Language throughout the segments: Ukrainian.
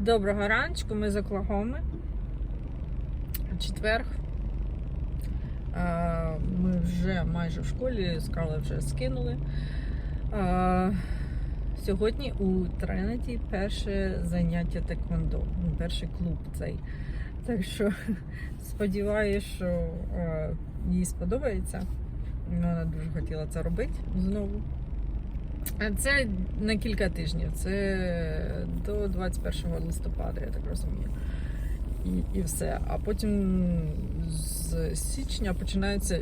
Доброго раночку, ми з Оклахоми. Четверг. Ми вже майже в школі, скали вже скинули. Сьогодні у Тренеті перше заняття теквондо, перший клуб цей. Так що сподіваюся, що їй сподобається. Вона дуже хотіла це робити знову. Це на кілька тижнів. Це до 21 листопада, я так розумію. І, і все. А потім з січня починаються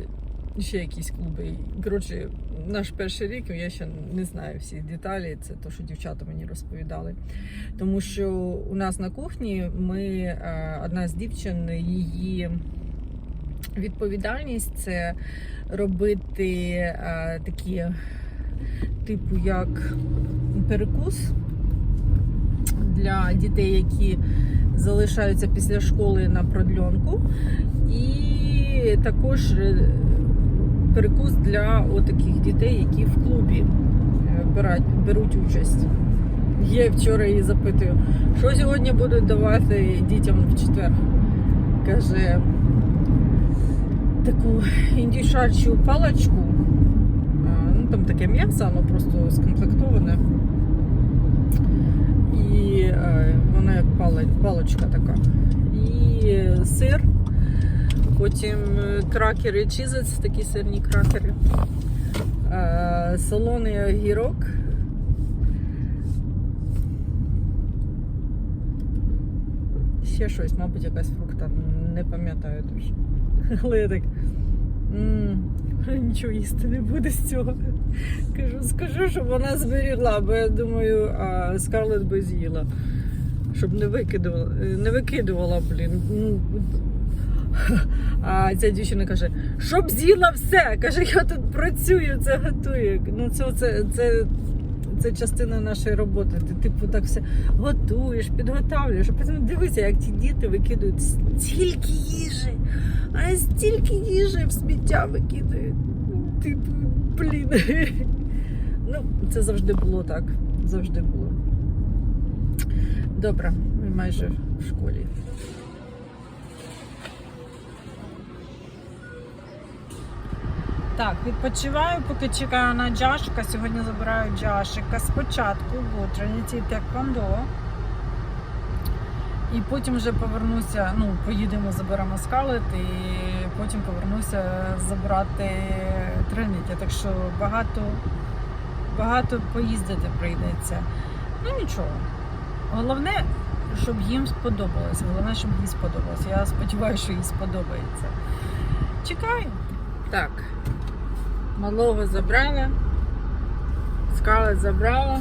ще якісь клуби. Коротше, наш перший рік, я ще не знаю всі деталі, це те, що дівчата мені розповідали. Тому що у нас на кухні ми е, одна з дівчин, її відповідальність це робити е, такі типу як перекус для дітей, які залишаються після школи на продльонку, і також е, перекус для таких дітей, які в клубі е, беруть, участь. Я вчора її запитую, що сьогодні будуть давати дітям в четвер. Каже, таку індюшачу паличку. Там таке м'ясо, воно просто скомплектоване. І е, воно як паличка така. І сир, потім е, кракери чізець, такі сирні кракери, е, солоний огірок. Ще щось, мабуть, якась фрукта, не пам'ятаю дуже. Але я так. «М, Нічого їсти не буде з цього. Кажу, скажу, щоб вона зберігла, бо я думаю, а Скарлет би з'їла. Щоб не викидувала, не викидувала, блін. Ну, А ця дівчина каже, щоб з'їла все. Каже, я тут працюю, це готую. Ну, це, це, це, це частина нашої роботи. Ти типу так все готуєш, підготавлюєш. А потім дивися, як ті діти викидують стільки їжі, а стільки їжі в сміття викидають. Типу, блін. Ну, це завжди було так. Завжди було. Добре, ми майже в школі. Так, відпочиваю, поки чекаю на Джашика. Сьогодні забираю Джашика спочатку в Trinity Taekwondo. І потім вже повернуся, ну, поїдемо, заберемо скалет, і потім повернуся забрати Trinity. Так що багато, багато поїздити прийдеться. Ну нічого. Головне, щоб їм сподобалось. Головне, щоб їй сподобалось. Я сподіваюся, що їй сподобається. Чекаю. Так. Малого забрала. Скалет забрала.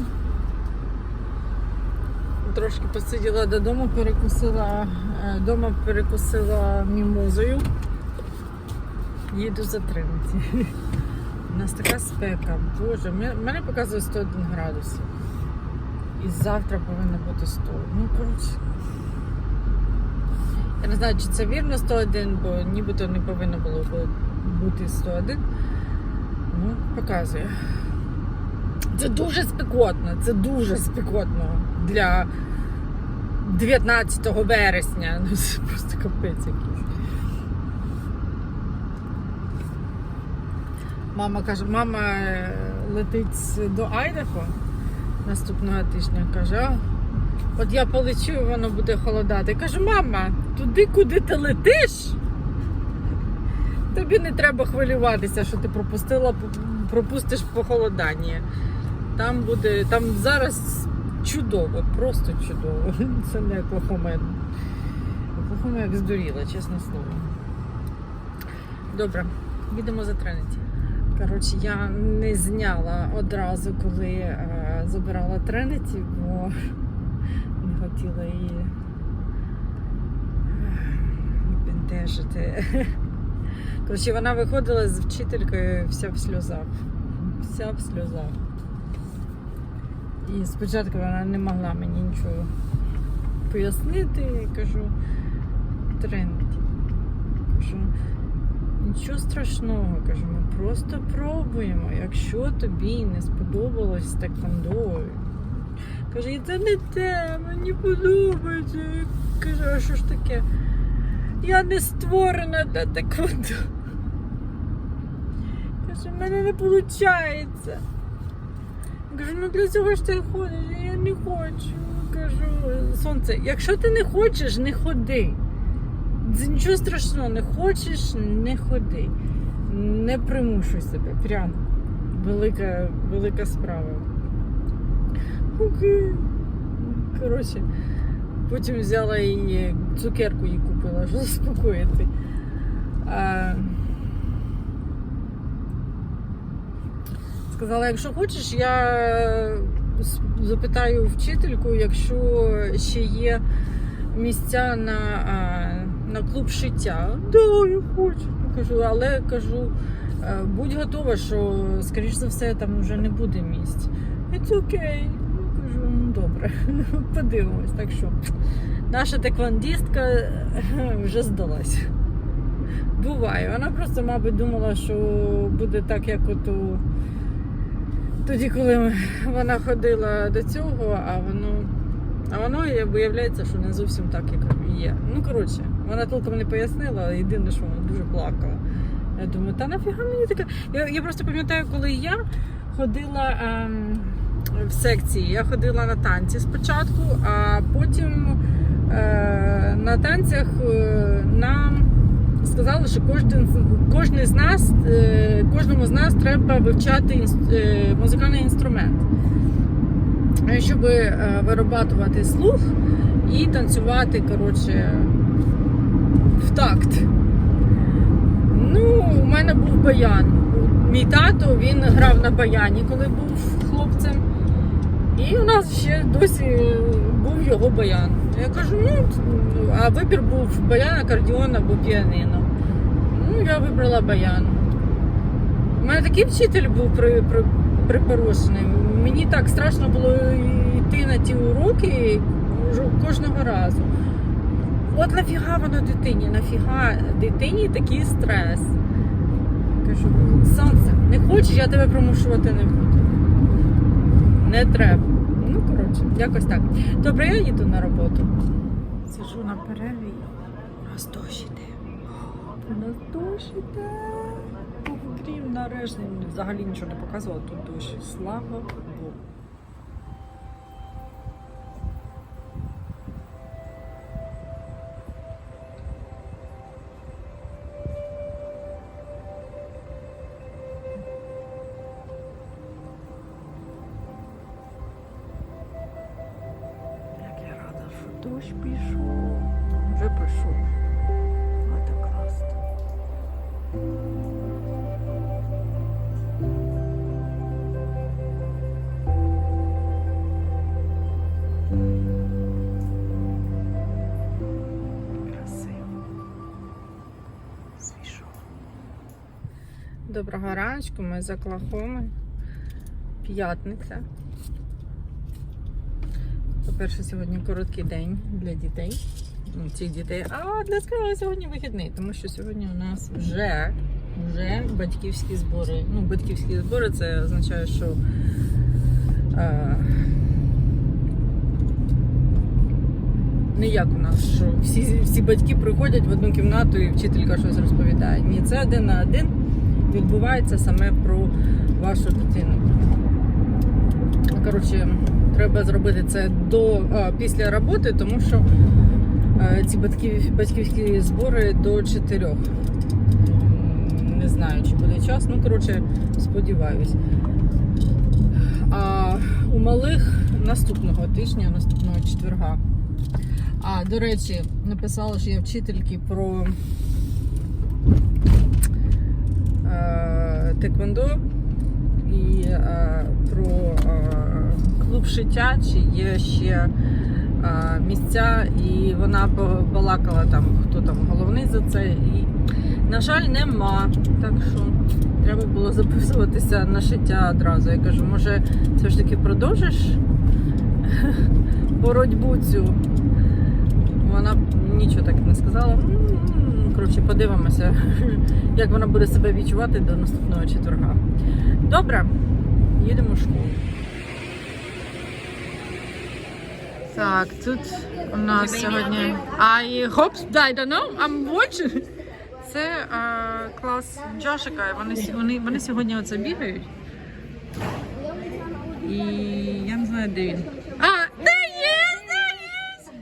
Трошки посиділа додому, перекусила, е, дома перекусила мімозою. Їду за Тринці. У нас така спека. Боже, мене показує 101 градус. І завтра повинно бути 100. Ну, коротше. Я не знаю, чи це вірно 101, бо нібито не повинно було бути 101. Ну, показує. Це дуже спекотно, це дуже спекотно для 19 вересня. Ну, це просто капець якийсь. Мама каже, мама е, летить до Айдахо наступного тижня. Каже, от я полечу, і воно буде холодати. Я кажу, мама, туди, куди ти летиш? Тобі не треба хвилюватися, що ти пропустила, пропустиш похолодання. Там буде, там зараз чудово, просто чудово. Це не Оклахома. Оклахома як здуріла, чесне слово. Добре, їдемо за Тренеті. Коротше, я не зняла одразу, коли е, забирала Тренеті, бо не хотіла її е, бентежити. Коротше, вона виходила з вчителькою вся в сльозах. Вся в сльозах. І спочатку вона не могла мені нічого пояснити. Я кажу, тренд. Кажу, нічого страшного, кажу, ми просто пробуємо. Якщо тобі не сподобалось теквондо, Каже, це не те, мені подобається. Кажу, а що ж таке? Я не створена для таквондо. Каже, в мене не виходить. Кажу, ну для цього ж ти ходиш, я не хочу. Кажу, сонце, якщо ти не хочеш, не ходи. Нічого страшного, не хочеш, не ходи. Не примушуй себе. Прямо. Велика, велика справа. Окей. Коротше, потім взяла і цукерку їй купила, щоб заспокоїти. А... Сказала, якщо хочеш, я запитаю вчительку, якщо ще є місця на, на клуб шиття. Да, я хочу. Кажу, але кажу, е, будь готова, що, скоріш за все, там вже не буде місць. It's okay. Кажу, ну добре, подивимось. Так що наша теквандістка вже здалась. Буває. Вона просто, мабуть, думала, що буде так, як от у тоді, коли вона ходила до цього, а воно. А воно виявляється, що не зовсім так, як є. Ну, коротше, вона толком не пояснила, єдине, що вона дуже плакала. Я думаю, та нафіга мені таке. Я, я просто пам'ятаю, коли я ходила ем, в секції, я ходила на танці спочатку, а потім е, на танцях е, нам сказали, що кожен, кожен з нас, е, кожному з нас треба вивчати е, музикальний інструмент, е, щоб вирабатувати слух і танцювати, коротше, в такт. Ну, у мене був баян. Мій тато він грав на баяні, коли був хлопцем. І у нас ще досі був його баян. Я кажу, ну, а вибір був баян, акордіон або піанино. Ну, я вибрала баян. У мене такий вчитель був при, при, припорошений. Мені так страшно було йти на ті уроки кожного разу. От нафіга воно дитині, нафіга дитині такий стрес. Я Кажу, сонце, не хочеш, я тебе примушувати не буду. Не треба. Ну, коротше, якось так. Добре, я їду на роботу. Сижу на перерві. Нас дощ іде. Нас дощ іде. Крім нарешті, взагалі нічого не показувала, тут дощ. Слава дощ пішов. Вже пішов. А так. Свіжо. Доброго раночку, ми з Оклахоми. П'ятниця. По-перше, сьогодні короткий день для дітей. Ну, цих дітей. А для скала сьогодні вихідний, тому що сьогодні у нас вже, вже батьківські збори. Ну, батьківські збори це означає, що е, не як у нас, що всі, всі батьки приходять в одну кімнату і вчителька щось розповідає. Ні, це один на один відбувається саме про вашу дитину. Коротше, треба зробити це до а, після роботи, тому що е, ці батьків, батьківські збори до 4. Не знаю, чи буде час. Ну, коротше, сподіваюсь. А у малих наступного тижня, наступного четверга. А, до речі, написала, що я вчительки про е, теквондо і е, клуб шиття, чи є ще е, місця, і вона балакала там, хто там головний за це. І, на жаль, нема. Так що треба було записуватися на шиття одразу. Я кажу, може, все ж таки продовжиш боротьбу цю. Вона нічого так не сказала. Коротше, подивимося, як вона буде себе відчувати до наступного четверга. Добре, їдемо в школу. Так, тут у нас сьогодні. I hope, I don't know, I'm watching. Це а, клас Джошика. Вони, с- вони, вони сьогодні оце бігають. І я не знаю, де він. А, де є, де є!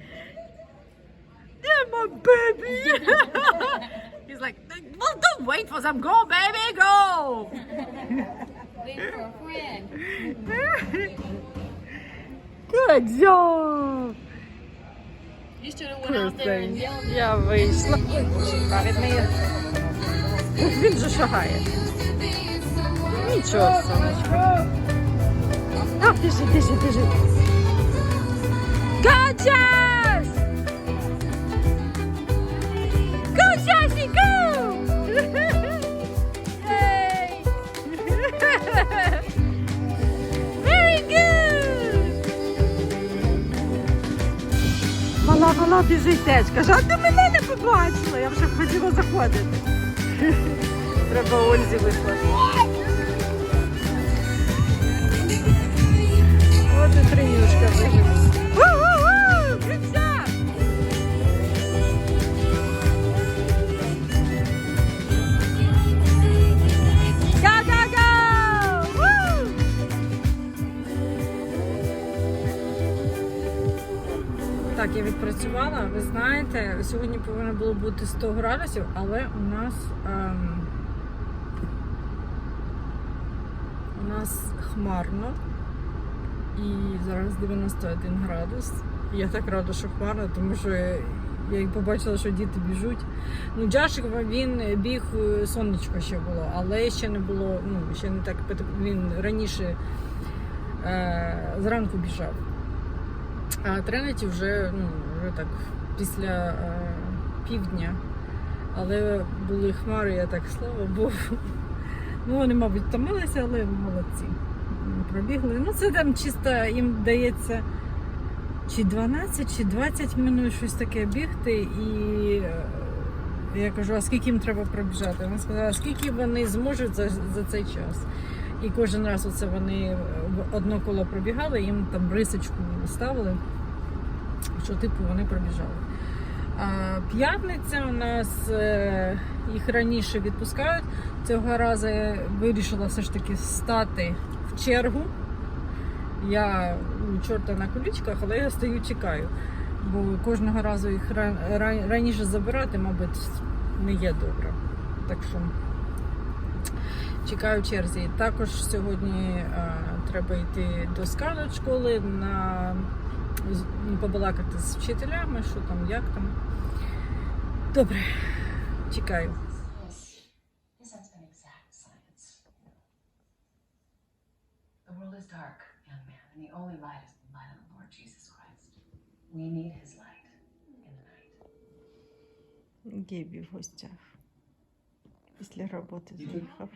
Де my baby? He's like, well, don't wait for them. Go, baby, go! Good job! Yelled. Я вийшла. Він же шагає. Нічого, сонечко. А, біжи, біжи, біжи. Gorgeous! Мала біжить теж. Каже, а ти мене не побачила. Я вже хотіла заходити. Треба Ользі вислати. От і тренюшка вийшла. Так, я відпрацювала. Ви знаєте, сьогодні повинно було бути 100 градусів, але у нас ем, у нас хмарно і зараз 91 градус. Я так рада, що хмарно, тому що я побачила, що діти біжуть. Ну, Джашик він біг е, сонечко ще було, але ще не було, ну ще не так він раніше е, зранку біжав. А Тренеті вже, ну, вже так після е, півдня. Але були хмари, я так, слава Богу. Ну, вони, мабуть, втомилися, але молодці. Пробігли. Ну, це там чисто їм дається чи 12, чи 20 минут щось таке бігти. І е, я кажу, а скільки їм треба пробіжати? Вона сказала, скільки вони зможуть за, за цей час. І кожен раз оце вони одно коло пробігали, їм там рисочку ставили, що типу вони пробіжали. А п'ятниця у нас е, їх раніше відпускають. Цього разу я вирішила все ж таки стати в чергу. Я у чорта на колічках, але я стою чекаю. Бо кожного разу їх ра- ра- раніше забирати, мабуть, не є добре. Так що чекаю черзі. Також сьогодні е, треба йти до скалет школи на ну, побалакати з вчителями, що там, як там. Добре, чекаю. Гебі в гостях. Після роботи заїхав.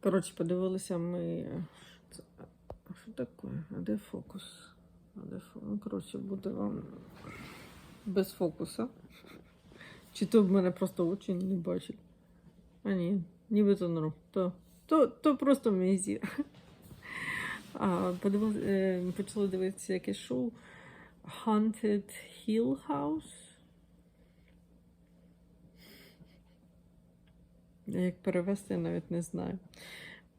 Коротше, подивилися ми. Це- А що таке? А де фокус? А де фокус? Ну, коротше, буде вам без фокуса. Чи то в мене просто очі не бачать? А ні, нібито норм. То, то, то просто мій зір. А, подивилися, е, почали дивитися якесь шоу Haunted Hill House. Я Як перевести, я навіть не знаю.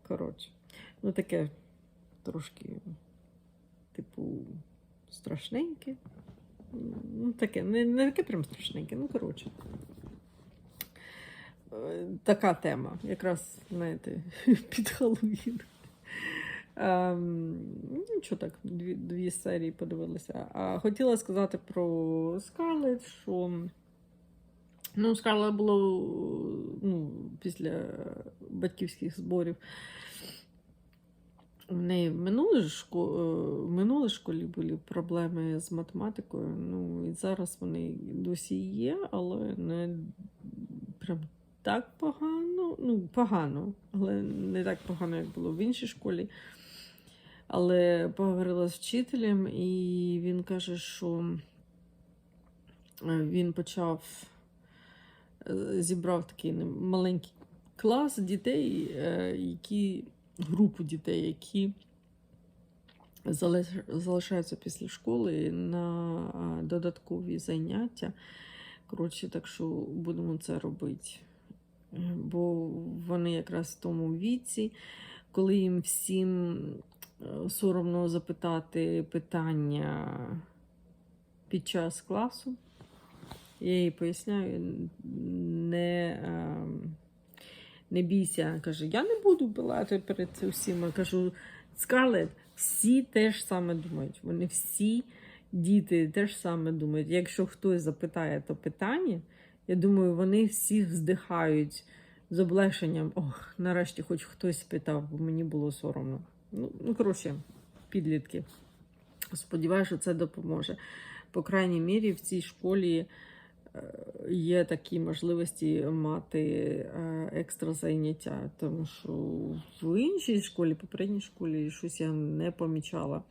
Коротше, ну таке трошки, типу, страшненьке. Ну, таке, не, не таке прям страшненьке, ну коротше. Е, Така тема, якраз, знаєте, під Хэллоуін. Ем, нічого так, дві, дві серії подивилися. А хотіла сказати про Скарлет, що ну, Скарлет було ну, після батьківських зборів. В неї в минулій, шко... е, школі були проблеми з математикою. Ну, і зараз вони досі є, але не прям так погано. Ну, погано, але не так погано, як було в іншій школі. Але поговорила з вчителем, і він каже, що е, він почав е, зібрав такий маленький клас дітей, е, які групу дітей, які залишаються після школи на додаткові заняття. Коротше, так що будемо це робити. Е, Бо вони якраз в тому віці, коли їм всім е, соромно запитати питання під час класу. Я їй поясняю, не, ем, не бійся. Каже, я не буду билати перед цим всім. Я кажу, Скарлет, всі теж саме думають. Вони всі діти теж саме думають. Якщо хтось запитає то питання, я думаю, вони всі вздихають з облегшенням. Ох, нарешті хоч хтось спитав, бо мені було соромно. Ну, ну коротше, підлітки. Сподіваюся, що це допоможе. По крайній мірі, в цій школі є такі можливості мати е, екстра заняття, тому що в іншій школі, попередній школі, щось я не помічала.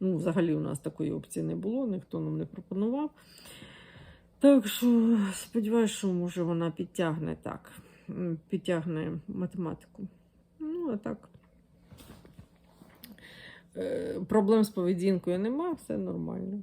Ну, взагалі, у нас такої опції не було, ніхто нам не пропонував. Так що сподіваюся, що може вона підтягне так, підтягне математику. Ну, а так. Е, Проблем з поведінкою нема, все нормально.